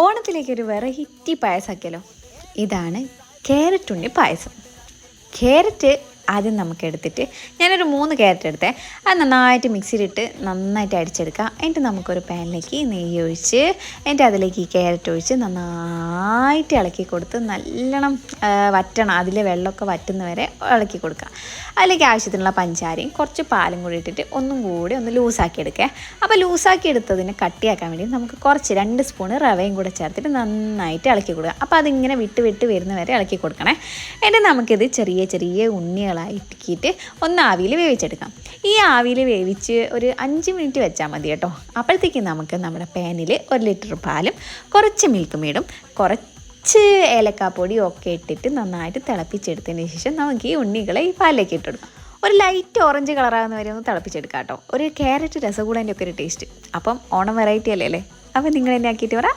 ഓണത്തിലേക്ക് ഒരു വെറൈറ്റി പായസമാക്കിയല്ലോ ഇതാണ് ക്യാരറ്റ് ഉണ്ണി പായസം. ക്യാരറ്റ് ആദ്യം നമുക്ക് എടുത്തിട്ട് ഞാനൊരു മൂന്ന് ക്യാരറ്റ് എടുത്തേ അത് നന്നായിട്ട് മിക്സിയിലിട്ട് നന്നായിട്ട് അടിച്ചെടുക്കാം എന്നിട്ട് നമുക്കൊരു പാനിലേക്ക് നെയ്യ് ഒഴിച്ച് എന്നിട്ട് അതിലേക്ക് ഈ ക്യാരറ്റ് ഒഴിച്ച് നന്നായിട്ട് ഇളക്കി കൊടുത്ത് നല്ലോണം വറ്റണം. അതിലെ വെള്ളമൊക്കെ വറ്റുന്ന വരെ ഇളക്കി കൊടുക്കുക. അതിലേക്ക് ആവശ്യത്തിനുള്ള പഞ്ചാരയും കുറച്ച് പാലും കൂടി ഇട്ടിട്ട് ഒന്നും കൂടി ഒന്ന് ലൂസാക്കി എടുക്കുക. അപ്പോൾ ലൂസാക്കി എടുത്തതിന് കട്ടിയാക്കാൻ വേണ്ടി നമുക്ക് കുറച്ച് രണ്ട് സ്പൂണ് റവയും കൂടെ ചേർത്തിട്ട് നന്നായിട്ട് ഇളക്കി കൊടുക്കുക. അപ്പോൾ അതിങ്ങനെ വിട്ട് വിട്ട് വരുന്ന വരെ ഇളക്കി കൊടുക്കണേ. എന്നിട്ട് നമുക്കിത് ചെറിയ ചെറിയ ഉണ്ണികളാക്കിയിട്ട് ഒന്ന് ആവിയിൽ വേവിച്ചെടുക്കാം. ഈ ആവിയിൽ വേവിച്ച് ഒരു അഞ്ച് മിനിറ്റ് വെച്ചാൽ മതി കേട്ടോ. അപ്പോഴത്തേക്കും നമുക്ക് നമ്മുടെ പാനിൽ ഒരു ലിറ്റർ പാലും കുറച്ച് മിൽക്ക് മേടും കുറച്ച് ഏലക്കാപ്പൊടിയും ഒക്കെ ഇട്ടിട്ട് നന്നായിട്ട് തിളപ്പിച്ചെടുത്തതിന് ശേഷം നമുക്ക് ഈ ഉണ്ണികളെ ഈ പാലിലേക്ക് ഇട്ടെടുക്കാം ഒരു ലൈറ്റ് ഓറഞ്ച് കളറാകുന്ന വരെ ഒന്ന് തിളപ്പിച്ചെടുക്കാം കേട്ടോ. ഒരു ക്യാരറ്റ് രസഗുളേന്റെ ഒക്കെ ഒരു ടേസ്റ്റ് അപ്പം ഓണം വെറൈറ്റി അല്ലേ അല്ലേ? അപ്പം നിങ്ങൾ എന്നെ ആക്കിയിട്ട് പറ.